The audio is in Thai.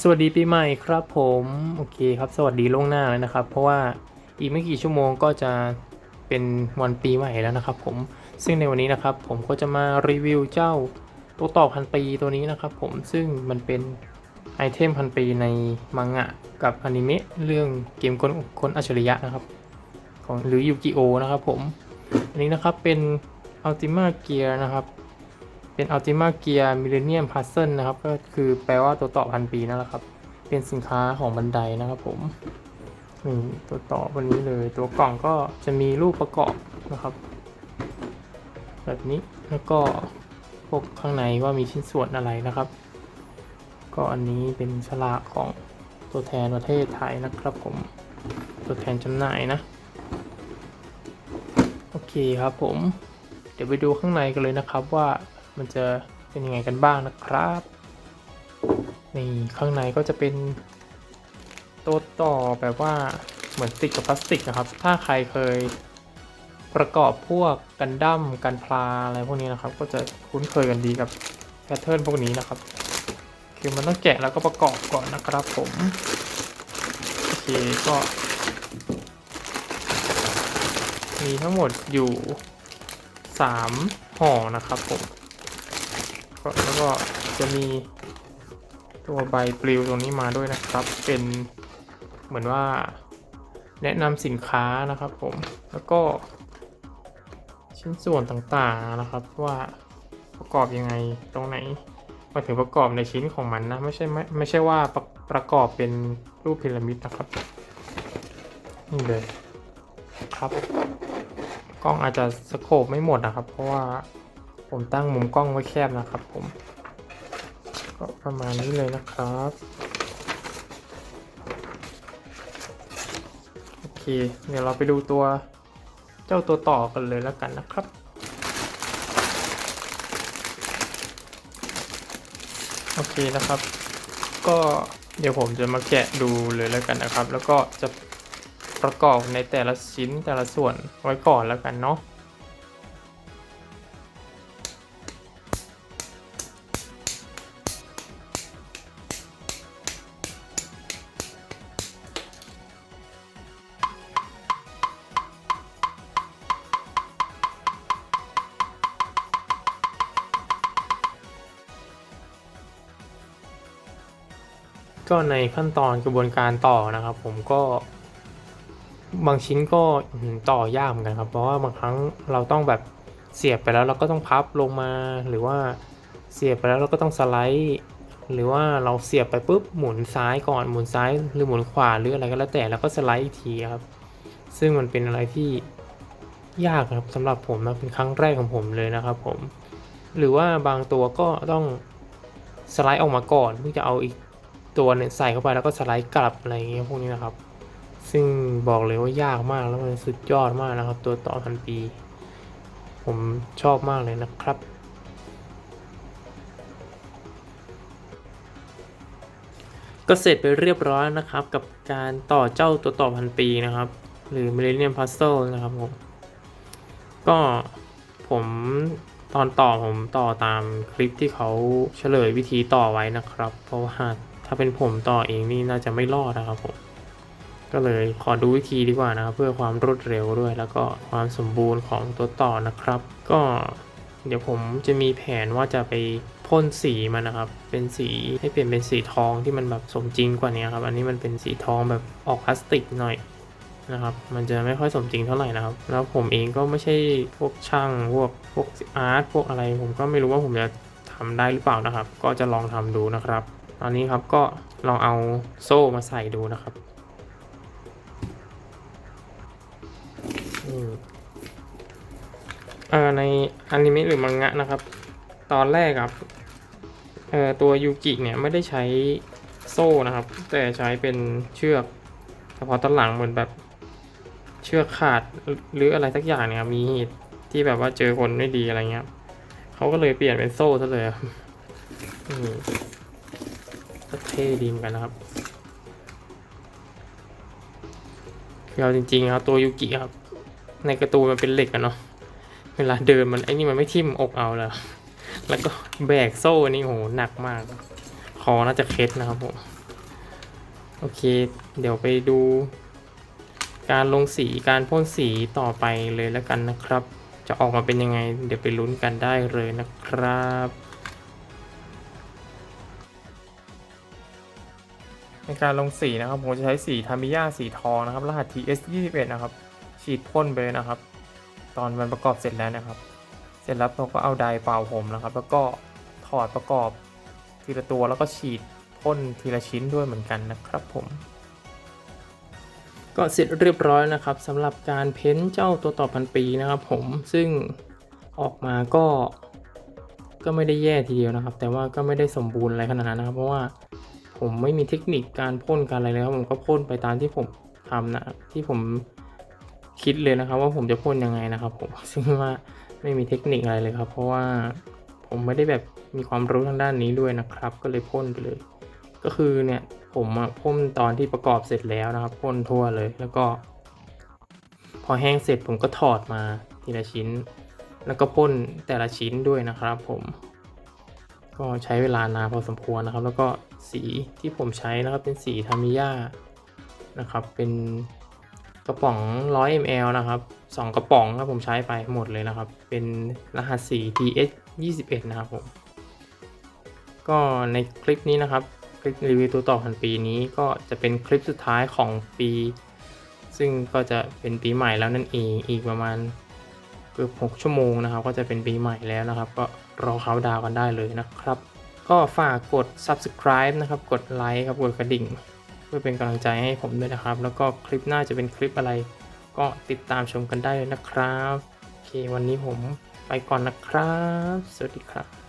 สวัสดีปีใหม่ครับผมโอเคครับ สวัสดีล่วงหน้าเลยนะครับ เพราะว่าอีกไม่กี่ชั่วโมงก็จะเป็นวันปีใหม่แล้วนะครับ ผมซึ่งในวันนี้นะครับ ผมก็จะมารีวิวเจ้าตัวต่อพันปีตัวนี้นะครับ ผมซึ่งมันเป็นไอเทมพันปีในมังงะกับอนิเมะเรื่องเกมคนคนอัจฉริยะนะครับ ของหรือยูกิโอนะครับ ผมอันนี้นะครับเป็น Ultima Gear นะครับ เป็น Ultima Gear Millennium Puzzle นะครับ ก็คือแปลว่าตัวต่อพันปีนั่นแหละครับ เป็นสินค้าของบันไดนะครับผมนี่ตัวต่อวันนี้เลย ตัวกล่องก็จะมีรูปประกอบนะครับ แบบนี้แล้วก็พวกข้างในว่ามีชิ้นส่วนอะไรนะครับ ก็อันนี้เป็นฉลากของตัวแทนประเทศไทยนะครับผมตัวแทนจำหน่ายนะ โอเคครับผม เดี๋ยวไปดูข้างในกันเลยนะครับว่า มันจะเป็นยังไงกันบ้างนะครับ นี่ข้างในก็จะเป็นตัวต่อแบบว่าเหมือนติดกับพลาสติกนะครับ ถ้าใครเคยประกอบพวกกันดั้มกันพลาอะไรพวกนี้นะครับ ก็จะคุ้นเคยกันดีกับแพทเทิร์นพวกนี้นะครับ คือมันต้องแกะแล้วก็ประกอบก่อนนะครับผม โอเคก็ มีทั้งหมดอยู่ 3ห่อนะครับผม แล้วก็จะมีตัวใบปลิวตรงนี้มาด้วยนะครับ เป็นเหมือนว่าแนะนำสินค้านะครับผม แล้วก็ ชิ้นส่วนต่างๆนะครับว่าประกอบยังไงตรงไหนหมายถึงประกอบในชิ้นของมันนะ ไม่ใช่ไม่ไม่ใช่ว่าประประกอบเป็นรูปพีระมิดนะครับ นี่เลยครับ กล้องอาจจะสโคปไม่หมดนะครับ เพราะว่า ผมตั้งมุมกล้องไว้แคบนะครับผม ก็ประมาณนี้เลยนะครับ โอเค เดี๋ยวเราไปดูตัวเจ้าตัวต่อกันเลยแล้วกันนะครับโอเคนะครับ ก็เดี๋ยวผมจะมาแกะดูเลยแล้วกันนะครับ แล้วก็จะประกอบในแต่ละชิ้นแต่ละส่วนไว้ก่อนแล้วกันเนาะ ก็ในขั้นตอนกระบวนการต่อนะครับ ผมก็ บางชิ้นก็ต่อยากเหมือนกันครับ เพราะว่าบางครั้งเราต้องแบบเสียบไปแล้วเราก็ต้องพับลงมาหรือว่าเสียบไปแล้วเราก็ต้องสไลด์หรือว่าเราเสียบไปปุ๊บหมุนซ้ายก่อนหมุนซ้ายหรือหมุนขวาหรืออะไรก็แล้วแต่แล้วก็สไลด์อีกทีครับ ซึ่งมันเป็นอะไรที่ยากครับสำหรับผมนะเป็นครั้งแรกของผมเลยนะครับ ผม หรือว่าบางตัวก็ต้องสไลด์ออกมาก่อนเพื่อจะเอาอีก ตัวเนี่ยใส่เข้าไปแล้วก็สไลด์กลับอะไรอย่างเงี้ยพวกนี้นะครับ ซึ่งบอกเลยว่ายากมากแล้วมันสุดยอดมากนะครับ ตัวต่อพันปี ผมชอบมากเลยนะครับ ก็เสร็จไปเรียบร้อยนะครับ กับการต่อเจ้าตัวต่อพันปีนะครับ หรือ Millennium Puzzle นะครับผมก็ผมตอนต่อผมต่อตามคลิปที่เขาเฉลยวิธีต่อไว้นะครับ เพราะว่าาเป็นผมต่อเองนี่น่าจะไม่รอดนะครับผม ก็เลยขอดูวิธีดีกว่านะครับ เพื่อความรวดเร็วด้วย แล้วก็ความสมบูรณ์ของตัวต่อนะครับ ก็เดี๋ยวผมจะมีแผนว่าจะไปพ่นสีมันนะครับ เป็นสีให้เปลี่ยนเป็นสีทองที่มันแบบสมจริงกว่านี้ครับ อันนี้มันเป็นสีทองแบบออกพลาสติกหน่อยนะครับ มันจะไม่ค่อยสมจริงเท่าไหร่นะครับ แล้วผมเองก็ไม่ใช่พวกช่างพวกพวกอาร์ตพวกอะไร ผมก็ไม่รู้ว่าผมจะทำได้หรือเปล่านะครับ ก็จะลองทำดูนะครับ ตอนนี้ครับก็ลองเอาโซ่มาใส่ดูนะครับเอ่อในอนิเมะหรือมังงะนะครับ ตอนแรกครับเอ่อตัวยูกิเนี่ยไม่ได้ใช้โซ่นะครับ แต่ใช้เป็นเชือกแต่พอตอนหลังเหมือนแบบเชือกขาดหรืออะไรสักอย่างเนี่ยมีเหตุที่แบบว่าเจอคนไม่ดีอะไรเงี้ยเขาก็เลยเปลี่ยนเป็นโซ่ซะเลยอืม ก็เท่ดีเหมือนกันนะครับคือเอาจริงๆครับตัวยูกิครับ ในกร์ตูนมันเป็นเหล็กอะเนาะเวลาเดินมันไอ้นี่มันไม่ทิ่มอกเอาแล้ว แล้วก็แบกโซ่นี่โหหนักมาก คอน่าจะเคล็ดนะครับผม โอเค เดี๋ยวไปดู การลงสีการพ่นสีต่อไปเลยแล้วกันนะครับ จะออกมาเป็นยังไง เดี๋ยวไปลุ้นกันได้เลยนะครับ ในการลงสีนะครับผมจะใช้สีทามิยาสีทองนะครับรหัส TS 21นะครับ ฉีดพ่นไปเลยนะครับ ตอนมันประกอบเสร็จแล้วนะครับ เสร็จแล้วเราก็เอาไดร์เป่าผมนะครับ แล้วก็ถอดประกอบทีละตัวแล้วก็ฉีดพ่นทีละชิ้นด้วยเหมือนกันนะครับผม ก็เสร็จเรียบร้อยนะครับสำหรับการเพ้นเจ้าตัวต่อพันปีนะครับผมซึ่งออกมาก็ก็ไม่ได้แย่ทีเดียวนะครับ แต่ว่าก็ไม่ได้สมบูรณ์อะไรขนาดนั้นนะครับ เพราะว่า ผมไม่มีเทคนิคการพ่นการอะไรเลยครับผมก็พ่นไปตามที่ผมทำนะที่ผมคิดเลยนะครับ ว่าผมจะพ่นยังไงนะครับผมซึ่งว่าไม่มีเทคนิคอะไรเลยครับ เพราะว่าผมไม่ได้แบบมีความรู้ทางด้านนี้ด้วยนะครับ ก็เลยพ่นไปเลย ก็คือเนี่ยผมพ่นตอนที่ประกอบเสร็จแล้วนะครับพ่นทั่วเลยแล้วก็ พอแห้งเสร็จผมก็ถอดมาทีละชิ้น แล้วก็พ่นแต่ละชิ้นด้วยนะครับผม ก็ใช้เวลานานพอสมควรนะครับ แล้วก็สีที่ผมใช้นะครับเป็นสีทามิยานะครับ เป็นกระป๋อง 100 ml นะครับสองกระป๋องครับผมใช้ไปหมดเลยนะครับ เป็นรหัสสี TS 21นะครับผม ก็ในคลิปนี้นะครับ คลิปรีวิวตัวต่อพันปีนี้ก็จะเป็นคลิปสุดท้ายของปี ซึ่งก็จะเป็นปีใหม่แล้วนั่นเอง อีกประมาณเกือบ6ชั่วโมงนะครับ ก็จะเป็นปีใหม่แล้วนะครับ ก็ รอเขาดาวกันได้เลยนะครับ ก็ฝากกด subscribe นะครับ กดไลค์ครับ กดกระดิ่ง เพื่อเป็นกำลังใจให้ผมด้วยนะครับ แล้วก็คลิปหน้าจะเป็นคลิปอะไร ก็ติดตามชมกันได้เลยนะครับ โอเควันนี้ผมไปก่อนนะครับ สวัสดีครับ